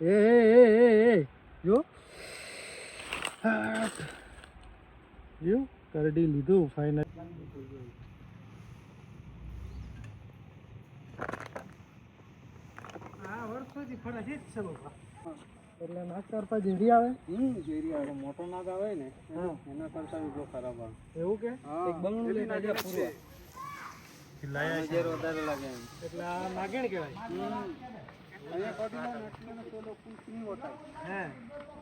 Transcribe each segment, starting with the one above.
એ એ એ જો. જો કરડી લીધું ફાઇનલ આ વર્ષોથી ફરે છે જ એટલે કરતા આવે? હમ ઝેરી આવે. મોટો નાગ આવે ને હા. એના કરતા ખરાબ આવે. એવું કે? એક બંગલું લઈને ઝેર વધારે લાગે એટલે આ નાગેણ કહેવાય.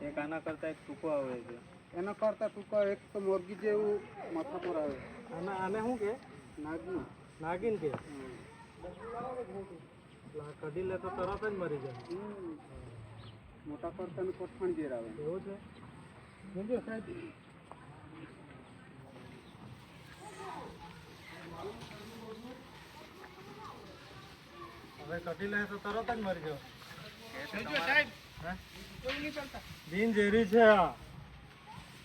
એક આના કરતા એક ટૂંકો આવે છે. એના કરતા ટૂંકો એક તો મોરગી જેવું માથા પર આવે. આને આને શું કે? નાગનું નાગીન કે? કઢી લે તો તરત જ મરી જાય. હમ. મોટા કરતા કોઠાણ જેર આવે. એવું છે? સાહેબ હવે કઢી લે તો તરત જ મરી જાવ હે? બિન ઝેરી છે આ.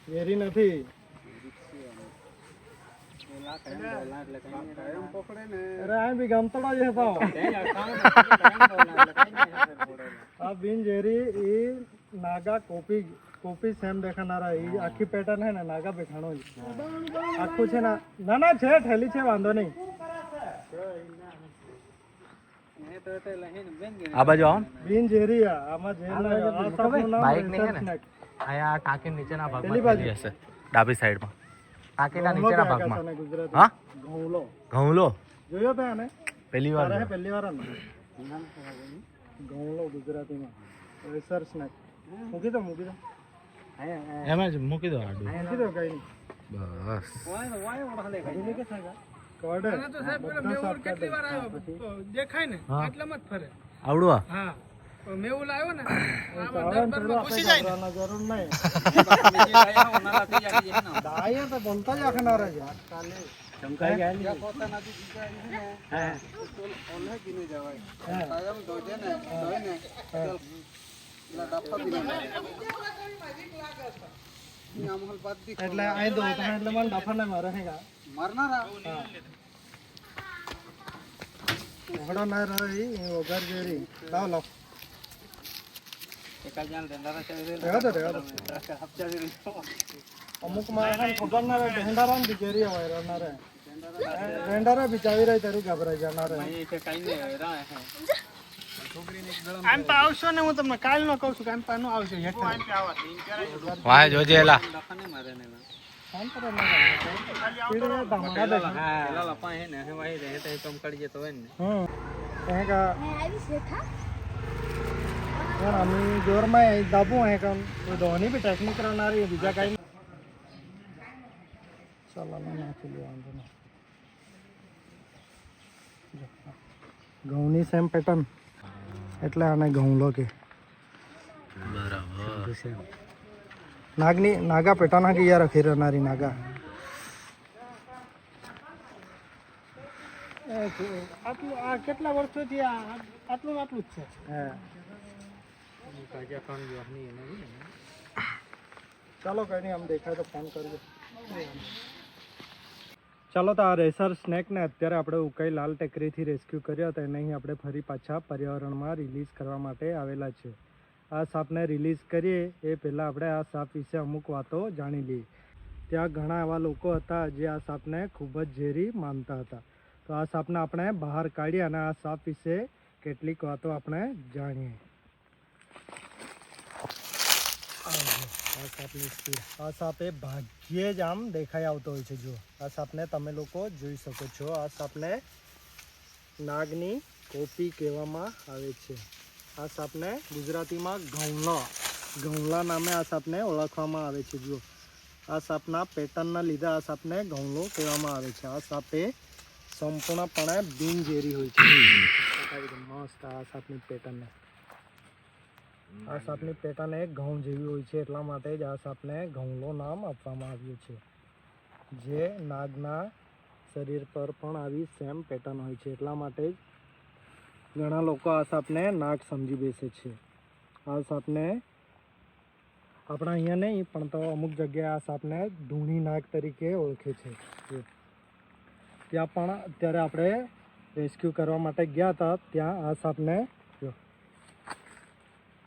ઝેરી નથી. પેલા કાયમ બોલા એટલે કાંઈ નહીં કાયમ પકડે ને અરે આ બી ગમતડો જ હતો કાંઈ અટકાવે ને કાયમ બોલા એટલે કાંઈ નહીં અસર પડે ને. આ બિન ઝેરી એ નાગા કોપી કોપી સેમ દેખાનારા. એ આખી પેટર્ન હે ને નાગા બેઠાણો જ આખું છે ને ના ના છે ઠેલી છે વાંધો નહીં એ તો એટલે લઈને બેન ગઈ આ બાજુ આવો. ને. બિન ઝેરી આમાં જેલ બાઈક નહીં હે ને? અહીંયા ટાંકી નીચેના ભાગમાં. હશે. ડાબી સાઈડમાં. ટાંકીના નીચેના ભાગમાં? હા? ઘઉંલો. ઘઉંલો. જોયો તે આને? પહેલી વાર. પહેલી વાર? ઘઉંલો ગુજરાતીમાં. રેસર સ્નેક મૂકી દો મૂકી દો. એમ જ મૂકી દો આડું. મૂકી દો કઈ નહીં. બસ. વાય વાય તો સાહેબ નહીં કે કેટલી વાર પછી? દેખાય ને હા. એટલામાં જ ફરે. આવડું હા. તો આવ્યો લાવ્યો ને ચાલે ને થોડું જાય ને. જરૂર નહીં. દાયા તો બોલતા જ આખનારા છે ચમકાઈ ગયા ને પોતા નથી જીગાય ને. હા. ઓલે ગીને જવાય. કાયમ દોજે ને દોય ને. ડફા એટલે અહીં દો એટલે મને મારે ઓગળો ના રહી એ હપ્તા દે અમુકમાં એને ખબર ના ઢેંડારા ઢેંડારા બિચાવી રહી. તારી ગભરાઈ જનાર હે. આમ તો આવશો ને હું તમને કાલ નો કહું છું કે આમ તો આવશે હેઠળ. જોજે એલા. ડફા ને મારે ને શાંત રહે ના પીડે ધમાકા દે પેલા લપા હે ને હે વાહી રહે તો કમ કરી જતો હોય ને હમ કહે કા यार आम्ही जोर में दाबू आहे का तो दोन्ही बी टेक्निक करणारी બીજા काही चला ना નાખી લે વાંધો નહીં જો, હા. ઘઉંની સેમ પેટર્ન એટલે આને ઘઉંલો કે બરાબર નાગની નાગા પેટા કે યાર અખી રહેનારી નાગા? આટલું આ કેટલા વર્ષોથી આટલું આટલું જ છે? ની ચાલો કઈ નહીં આમ દેખાય તો ફોન કરજો. ચાલો તો આ રેસર સ્નેકને અત્યારે આપણે ઉકાઈ લાલ ટેકરીથી રેસ્ક્યુ કર્યો તો એને અહીં આપણે ફરી પાછા પર્યાવરણમાં રિલીઝ કરવા માટે આવેલા છે. આ સાપને રિલીઝ કરીએ, એ પહેલાં આપણે આ સાપ વિશે અમુક વાતો જાણી લઈએ. ત્યાં ઘણા એવા લોકો હતા જે આ સાપને ખૂબ જ ઝેરી માનતા હતા. તો આ સાપને આપણે બહાર કાઢીએ અને આ સાપ વિશે કેટલીક વાતો આપણે જાણીએ. આ સાપની સ્પીડ. આ સાપ એ ભાગ્યે જ આમ દેખાઈ આવતો હોય છે જો આ સાપને તમે લોકો જોઈ શકો છો. આ સાપને નાગની કોપી કહેવામાં આવે છે. આ સાપને ગુજરાતીમાં ઘઉંલા ઘઉંલા નામે આ સાપને ઓળખવામાં આવે છે, જુઓ. આ સાપના પેટર્નના લીધે આ સાપને ઘઉંલો કહેવામાં આવે છે. આ સાપે સંપૂર્ણપણે બિનઝેરી હોય છે. મસ્ત આ સાપની પેટર્ન. આ સાપની પેટર્ન એક ઘઉં જેવી હોય છે, એટલા માટે જ આ સાપને ઘઉંલો નામ આપવામાં આવ્યું છે. જે નાગના શરીર પર પણ આવી સેમ પેટર્ન હોય છે, એટલા માટે જ ઘણા લોકો આ સાપને નાક સમજી બેસે છે. આ સાપને આપણા અહીંયા નહીં, પણ તો અમુક જગ્યાએ આ સાપને ધૂણી નાક તરીકે ઓળખે છે. ત્યાં પણ અત્યારે આપણે રેસ્ક્યુ કરવા માટે ગયા હતા, ત્યાં આ સાપને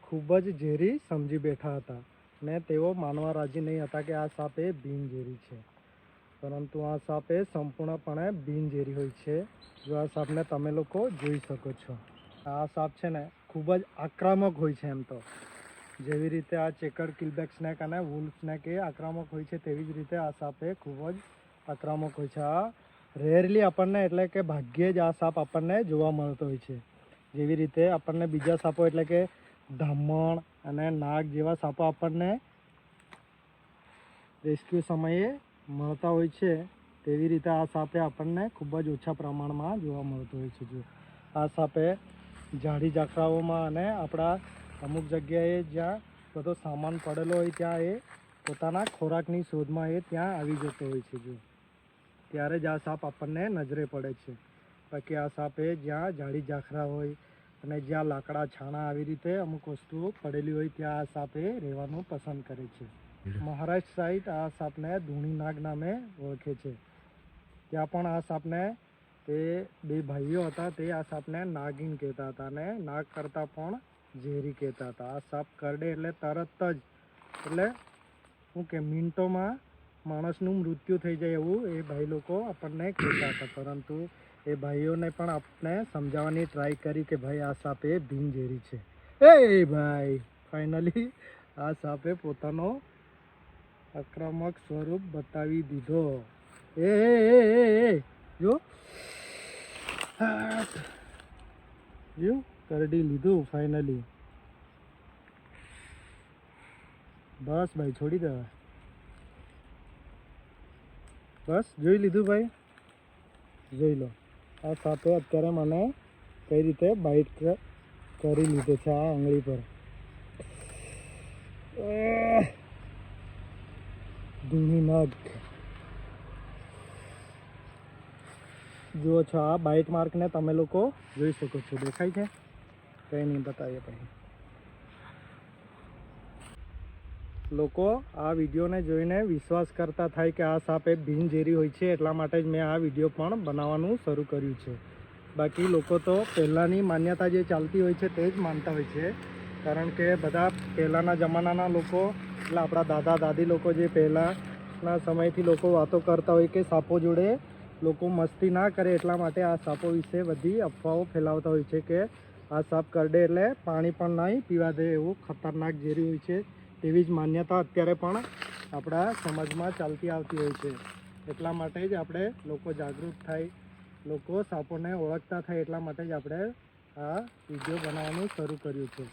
ખૂબ જ ઝેરી સમજી બેઠા હતા. ને તેઓ માનવા રાજી નહીં હતા કે આ સાપ એ બિનઝેરી છે. પરંતુ આ સાપ એ સંપૂર્ણપણે બિનઝેરી હોય છે. જો આ સાપને તમે લોકો જોઈ શકો છો. આ સાપ છે ને ખૂબ જ આક્રમક હોય છે એમ તો. જેવી રીતે આ ચેકર કિલબેક સ્નેક અને વુલ્ફ સ્નેક એ આક્રમક હોય છે, તેવી જ રીતે આ સાપ એ ખૂબ જ આક્રમક હોય છે. આ રેરલી આપણને એટલે કે ભાગ્યે જ આ સાપ આપણને જોવા મળતો હોય છે. જેવી રીતે આપણને બીજા સાપો એટલે કે ધામણ અને નાગ જેવા સાપો આપણને રેસ્ક્યુ સમયે મળતા હોય છે, તેવી રીતે આ સાપે આપણને ખૂબ જ ઓછા પ્રમાણમાં જોવા મળતો હોય છે. જો આ સાપે ઝાડી ઝાકરાઓમાં અને આપણા અમુક જગ્યાએ જ્યાં બધો સામાન પડેલો હોય, ત્યાં એ પોતાના ખોરાકની શોધમાં એ ત્યાં આવી જતો હોય છે. જો ત્યારે જ આ સાપ આપણને નજરે પડે છે. બાકી આ સાપે જ્યાં ઝાડી ઝાખરા હોય અને જ્યાં લાકડા છાણા આવી રીતે અમુક વસ્તુઓ પડેલી હોય, ત્યાં આ સાપે રહેવાનું પસંદ કરે છે. મહારાષ્ટ્ર સાઈડ આ સાપને ધૂણી નાગ નામે ઓળખે છે. ત્યાં પણ આ સાપને તે બે ભાઈઓ હતા, તે આ સાપને નાગિન કહેતા હતા અને નાગ કરતાં પણ ઝેરી કહેતા હતા. આ સાપ કરડે એટલે તરત જ, એટલે શું કે મિનિટોમાં માણસનું મૃત્યુ થઈ જાય એવું એ ભાઈ લોકો આપણને કહેતા હતા. પરંતુ એ ભાઈઓને પણ આપણે સમજાવવાની ટ્રાય કરી કે ભાઈ આ સાપ એ ઝેરી છે. એ ભાઈ ફાઇનલી આ સાપે પોતાનો આક્રમક સ્વરૂપ બતાવી દીધો. એ જો. જો, કરડી લીધું ફાઇનલી બસ ભાઈ, છોડી દેવા બસ, જોઈ લીધું ભાઈ? જોઈ લો. આ સાપે અત્યારે મને કઈ રીતે બાઇટ કરી લીધો છે આ આંગળી પર. ધૂની નાગ જુઓ છો આ બાઇટ માર્કને તમે લોકો જોઈ શકો છો. દેખાય છે? કંઈ નહીં, બતાવીએ પછી. લોકો આ વિડીયોને જોઈને વિશ્વાસ કરતા થાય કે આ સાપ એ બિનઝેરી હોય છે, એટલા માટે જ મેં આ વીડિયો પણ બનાવવાનું શરૂ કર્યું છે. બાકી લોકો તો પહેલાંની માન્યતા જે ચાલતી હોય છે, તે જ માનતા હોય છે. કારણ કે બધા પહેલાંના જમાનાના લોકો, એટલે આપણા દાદા, દાદી લોકો જે પહેલાંના સમયથી લોકો વાતો કરતા હોય કે સાપો જોડે, લોકો મસ્તી ના કરે એટલા માટે આ સાપો વિશે બધી અફવાઓ ફેલાવતા હોય છે કે આ સાપ કરડે એટલે પાણી પણ નહીં પીવા દે એવું ખતરનાક ઝેરી હોય છે, તેવી જ માન્યતા અત્યારે પણ આપણા સમાજમાં ચાલતી આવતી હોય છે. એટલા માટે જ આપણે લોકો જાગૃત થાય, લોકો સાપોને ઓળખતા થાય એટલા માટે જ આપણે આ વીડિયો બનાવવાનું શરૂ કર્યું છે.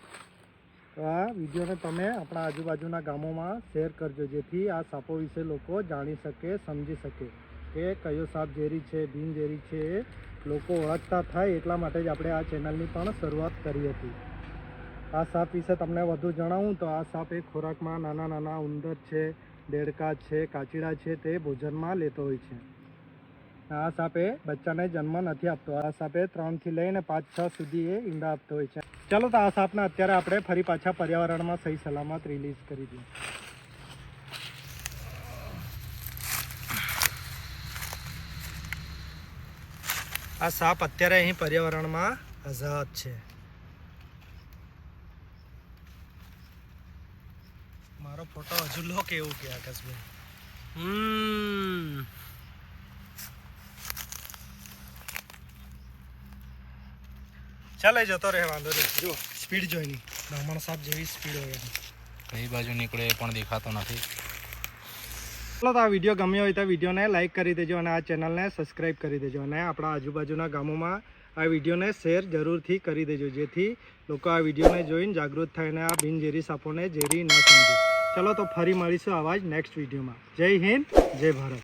તો આ વિડીયોને તમે આપણા આજુબાજુના ગામોમાં શેર કરજો, જેથી આ સાપો વિશે લોકો જાણી શકે, સમજી શકે. કે કયો સાપ ઝેરી છે બિનઝેરી છે, એ લોકો ઓળખતા થાય એટલા માટે જ આપણે આ ચેનલની પણ શરૂઆત કરી હતી. આ સાપ વિશે તમને વધુ જણાવું તો આ સાપ એ ખોરાકમાં નાના નાના ઉંદર છે, દેડકા છે, કાચીડા છે, તે ભોજનમાં લેતો હોય છે. આ સાપે બચ્ચાને જન્મ નથી આપતો. આ સાપે ત્રણથી લઈને પાંચ, છ સુધી એ ઈંડા આપતો હોય છે. ચાલો તો આ સાપને અત્યારે આપણે ફરી પાછા પર્યાવરણમાં સહી સલામત રિલીઝ કરી દઈએ. આ સાપ અત્યારે અહીં પર્યાવરણમાં આઝાદ છે. મારો ફોટો હજુ લો કેવું કે આકાશભાઈ? હમ. ચાલે જતો રહે વાંધો નહીં. જો સ્પીડ જોઈ નહીં બ્રાહ્મણ સાપ જેવી સ્પીડ હોય કઈ બાજુ નીકળે એ પણ દેખાતો નથી. ચાલો તો આ વીડિયો ગમ્યો હોય તો વિડીયોને લાઇક કરી દેજો અને આ ચેનલને સબસ્ક્રાઈબ કરી દેજો અને આપણા આજુબાજુના ગામોમાં આ વિડીયોને શેર જરૂરથી કરી દેજો જેથી લોકો આ વિડીયોને જોઈને જાગૃત થાય અને આ બિનઝેરી સાપોને ઝેરી ન સમજે. ચલો તો ફરી મળીશું આવા જ નેક્સ્ટ વિડીયોમાં. જય હિન્દ જય ભારત.